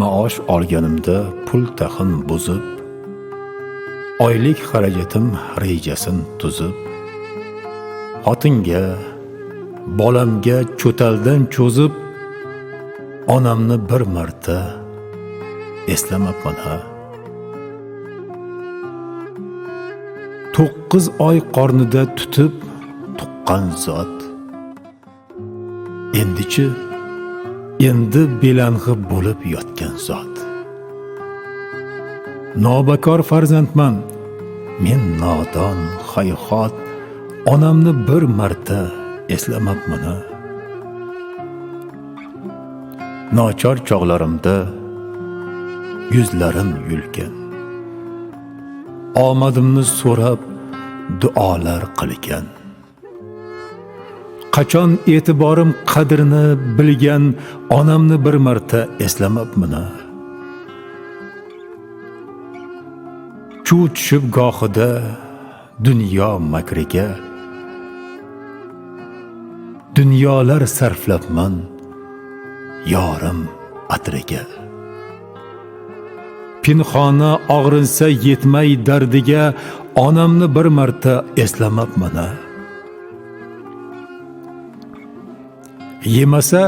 maosh olganimda pul taxin buzib oylik xarajatim rejasin tuzib xotinga bolamga cho'taldan cho'zib onamni bir marta eslamabman ha. To'qqiz oy qornida tutib tuqqan zot. Endichi endi belang'i bo'lib yotgan zot. Nobakor farzandman. Men nodon hayhot onamni bir marta eslamabman nochor chog'larimda yuzlarim yulgan omadimni so'rab duolar qilgan. Qachon e'tiborim qadrini bilgan onamni bir marta eslamabman ha chuv tushib gohida dunyo makriga. Dunyolar sarflabman yorim atriga. Pinhona og'rinsa yetmay dardiga onamni bir marta eslamabman ha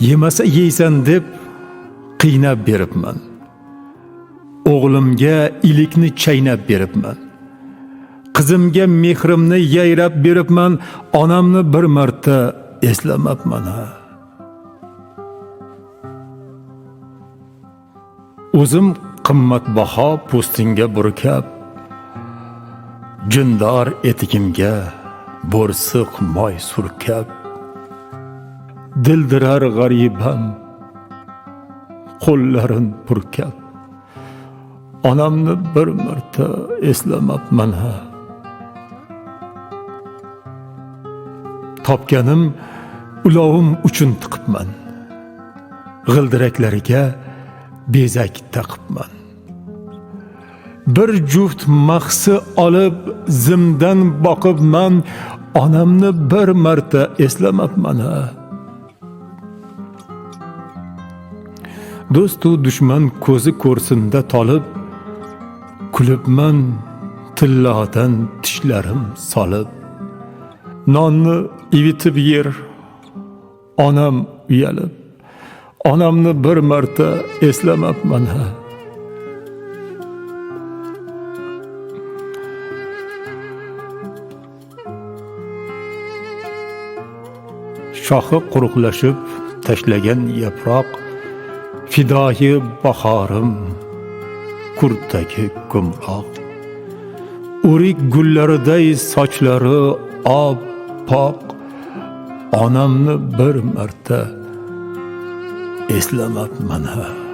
yemasa yeysan deb qiynab beribman. O'g'limga ilikni chaynab beribman. Qizimga mehrimni yayrab beribman onamni bir marta eslamabman ha. O'zim qimmatbaho po'stinga burkab jindor etigimga bo'rsiq moy surkab dildirar g'aribam qo'llarin purkab onamni bir marta eslamabman ha topganim ulovim uchun tiqibman. G'ildiraklariga bezak taqibman. Bir juft mahsi olib zimdan boqibman. Onamni bir marta eslamabman ha do'stu dushman ko'zi ko'rsinda tolib kulibman tillodan tishlarim solib nonni ivitib yer onam uyalib onamni bir marta eslamabman ha shoxi quruqlashib tashlagan yaproq fidoyi bahorim kurtagi gumroq o'rik gullariday sochlari oppoq onamni bir marta eslamabman ha